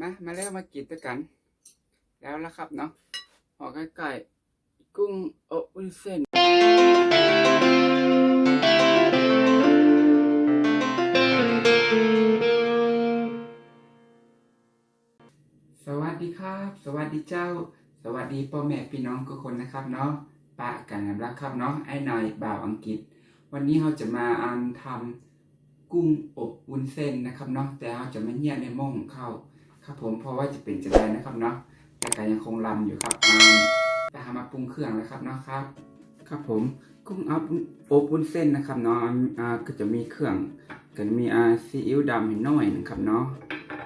มามาแล้วมากินด้วยกัน แล้วละครับเนาะหอไก่ไก่กุ้งอบวุ้นเส้นสวัสดีครับ สวัสดีเจ้า สวัสดีพ่อแม่พี่น้องทุกคนนะครับเนาะปะกันแล้วครับเนาะไอ้หน่อยบ่าวอังกฤษ วันนี้เราจะมาอันทำกุ้งอบวุ้นเส้นนะครับเนาะแต่เราจะไม่เงียในหม้อของเขา ครับผมเพราะว่าจะเป็นจะได้นะครับเนาะแต่ก็ยังคงลำอยู่ครับอ่าทำมาปรุงเครื่องแล้วครับเนาะครับ ครับผมกุ้งอบอบวุ้นเส้นนะครับเนาะก็จะมีเครื่องก็จะมีอ่าซีอิ๊วดำให้หน่อยนะครับเนาะ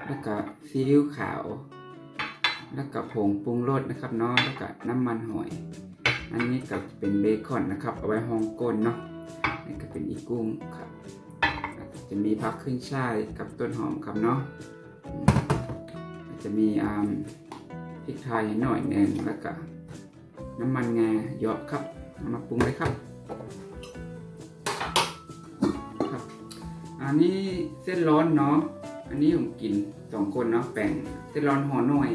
แล้วก็ซีอิ๊วขาว แล้วก็ผงปรุงรสนะครับเนาะแล้วก็น้ำมันหอย อันนี้ก็เป็นเบคอนนะครับ เอาไว้ห้องก้นเนาะนี่ก็เป็นอีกุ้งครับ จะมีผักขึ้นช่ายกับต้นหอมครับเนาะ จะมีพริกไทยหน่อยหนึ่งแล้วก็น้ำมันงาเยอะครับเอามาปรุงเลยครับครับ อันนี้เส้นร้อนเนาะอันนี้ผมกินสองคนเนาะแบ่งเส้นร้อนห่อหน่อย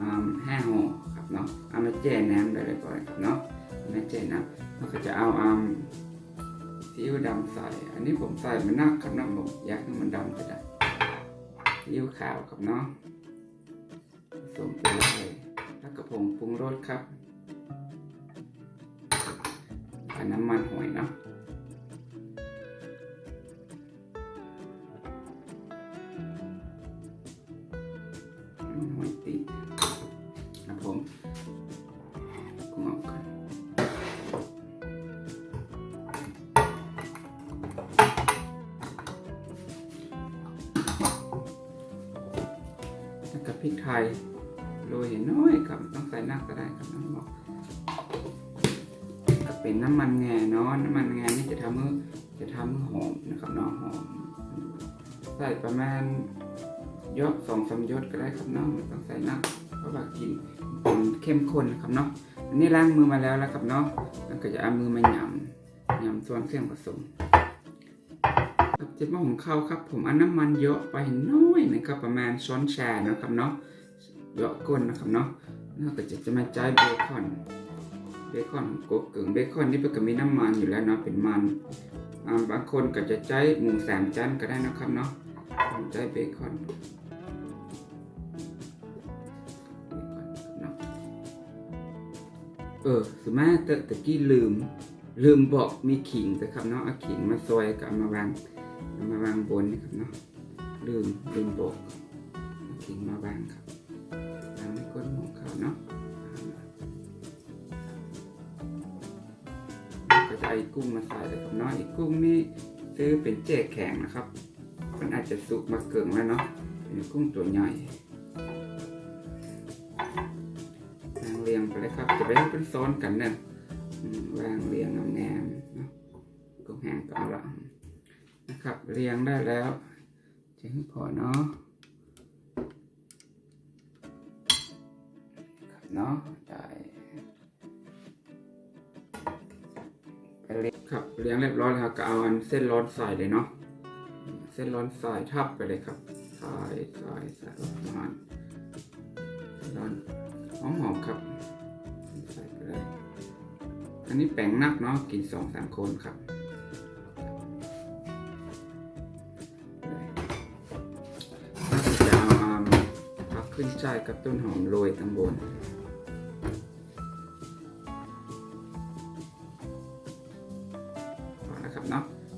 อ่าห้าห่อครับเนาะเอามาแจ่น้ำได้เลยก่อนครับเนาะมาแจ่น้ำแล้วก็จะเอาอ่าซีอิ๊วดำใส่ อันนี้ผมใส่มันนักครับเนาะผมอยากให้มันดำก็ได้ซีอิ๊วขาวครับเนาะ สมไปเลยแล้วก็ผงปรุงรสครับอันน้ำมันหอยเนาะหอยติด ไทยโรยน้อยครับต้องใส่นักก็ได้ครับน้องบอกก็เป็นน้ำมันแงาเนาะน้ำมันแงานี่จะทำให้จะทำให้หอมนะครับเนาะหอม ใส่ประมาณยศสองสามยศก็ได้ครับนาะไม่ต้องใส่นักเพราะว่ากินเป็นเข้มข้นนะครับเนาะอันนี้ล้างมือมาแล้วแล้วครับเนาะแล้วก็จะเอามือมาหยำหยำส่วนเครื่องผสมครับเจ็ดหม้อของเขาครับ ผมเอาน้ำมันเยอะไปน้อยนะครับประมาณช้อนชานะครับเนาะ ยอะก้นนะครับเนาะแล้วก็จะจะมาจ่ายเบคอน เบคอนโกบกึ่งเบคอนนี่เพิ่งก็มีน้ำมันอยู่แล้วเนาะเป็นมันบางคนก็จะใช้หมูสามชั้นก็ได้นะครับเนาะผมใช้เบคอนเออสมาตะตะกี้ลืม ลืมบอกมีขิงแต่ครับเนาะเอาขิงมาซอยกับมาวางมาวางบนนี่ครับเนาะลืมลืมบอกขิงมาวางครับ เนาะก็จะเอาไอ้กุ้งมาใส่เลยครับเนาะอ้กุ้งนี่ซื้อเป็นเจ๊แข็งนะครับ มันอาจจะสุกมาเกิงแล้วเนาะเป็นกุ้งตัวใหญ่วางเรียงไปเลยครับ จะไปให้เป็นซ้อนกันเนี่ยวางเรียงงามๆเนาะก็แห้งก็เอาละนะครับ เรียงได้แล้วจะให้พอเนาะ เนาะได้ครับเรียงเรียบร้อยแล้วก็เอาอันเส้นร้อนใส่เลยเนาะเส้นร้อนใส่ทับไปเลยครับใส่ใส่ใส่ประมาณร้อนหอมหอมครับ ใส่ไปเลยอันนี้แป้งนักเนาะกินสองสามคนครับจะเอาอ่าผักขึ้นช่ายกับต้นหอมโรยข้างบน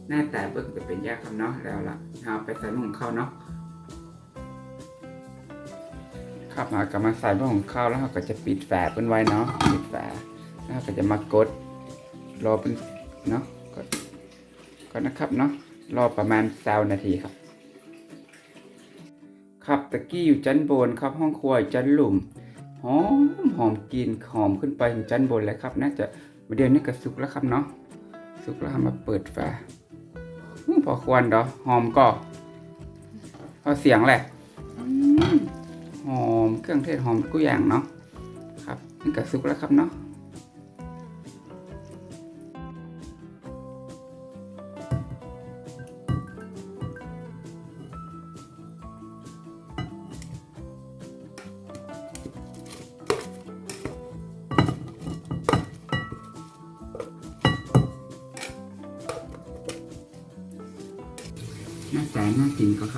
เนาะหน้าแต่เบิ่งจะเป็นแยกครับเนาะแล้วล่ะเอาไปใส่หม้อของข้าวเนาะครับมากลับมาใส่หม้อของข้าวแล้วเราก็จะปิดแฝเพิ่นไว้เนาะปิดแฝแล้วเราก็จะมากดรอเป็นเนาะกดก่อนนะครับเนาะรอประมาณสานาทีครับ ครับตะกี้อยู่ชั้นบนครับห้องครัวชั้นหลุมหอมหอมกลินหอมขึ้นไปถึงชั้นบนเลยครับ น่าจะเดี๋ยวนี้ก็สุกแล้วครับเนาะสุกแล้วมาเปิดแฝอื้อ พอควรเนาะหอมก็พอเสียงแหละอืมหอมเครื่องเทศหอมกุอย่างเนาะครับนี่ก็สุกแล้วครับเนาะ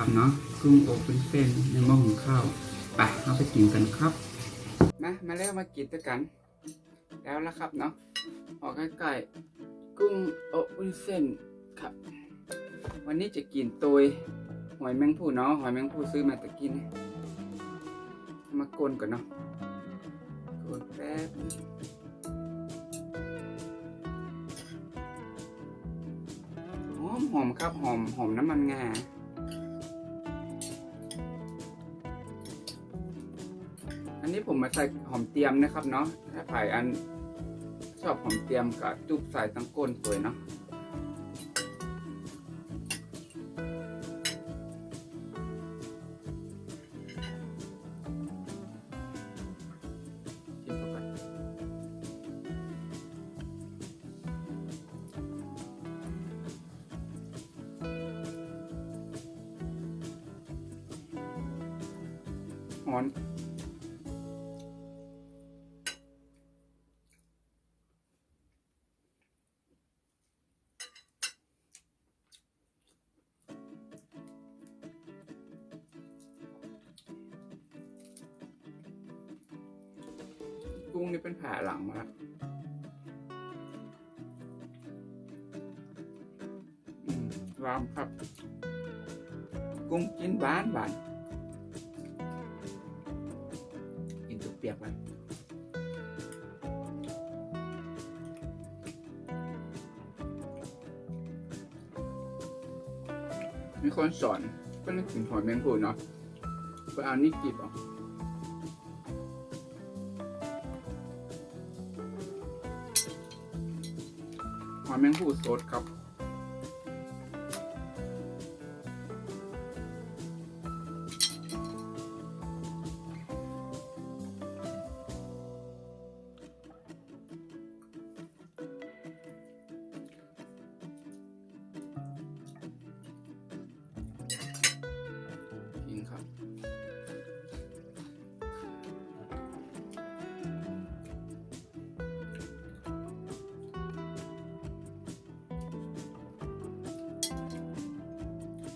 นะครับเนาะกุ้งอบเป็นเส้นในหม้อหุงข้าวไปเอาไปกินกันครับ มามาแล้วมากินด้วยกัน แล้วละครับเนาะออกใกล้ๆกุ้งอบวุ้นเส้นครับ วันนี้จะกินตัวหอยแมงผู้เนาะหอยแมงผู้ซื้อมาตะกินเอามากลนก่อนเนาะกนแป๊บหอมหอมครับหอมหอมน้ำมันงา ผมมาใส่หอมเตียมนะครับเนาะถ้าผ่ายอันชอบหอมเตียมกับจุบใส่ตั้งก้นสวยเนาะชิมเข้าไปหอน กุ้งนี่เป็นแผ่าหลังมาแล้วอืมรามครับ กุ้งกินบ้านบ้านกินตุกเปียกมันมีคนสอนก็นึกถึงหอยแมงภู่เนาะไปเอานี่กิบเอะ อยแมงผู้สดครับ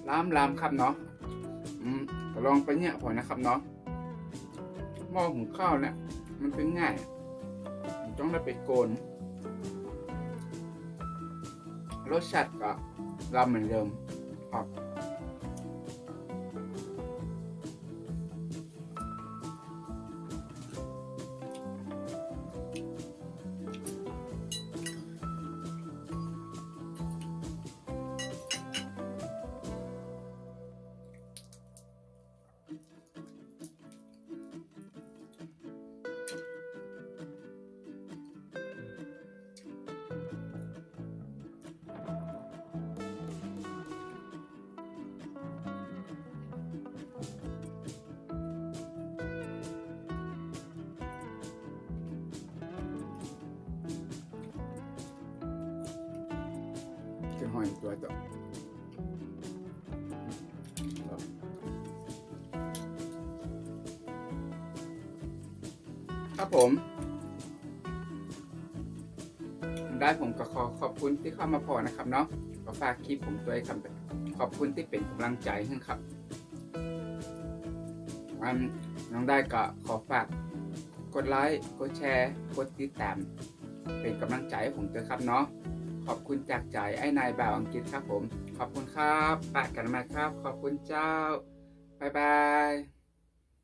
ลามลามครับเนาะอืมก็ลองไปเนี่ยพอนะครับเนาะหม้อหุงข้าวเนี่ยมันเป็นง่ายต้องได้ไปโกน รสชาติก็ลำเหมือนเดิมออก จะหอยตัวต่อครับผม ได้ผมก็ขอขอบคุณที่เข้ามาพอนะครับเนาะก็ฝากคลิปผมด้วยครับขอบคุณที่เป็นกำลังใจให้ครับอันน้องได้ก็ขอฝากกดไลค์ กดแชร์ กดติดตาม เป็นกำลังใจให้ผมด้วยครับเนาะ ขอบคุณจากใจไอ้นายบ่าวอังกฤษครับผม ขอบคุณครับปะกันมาครับ ขอบคุณเจ้า บ๊ายบาย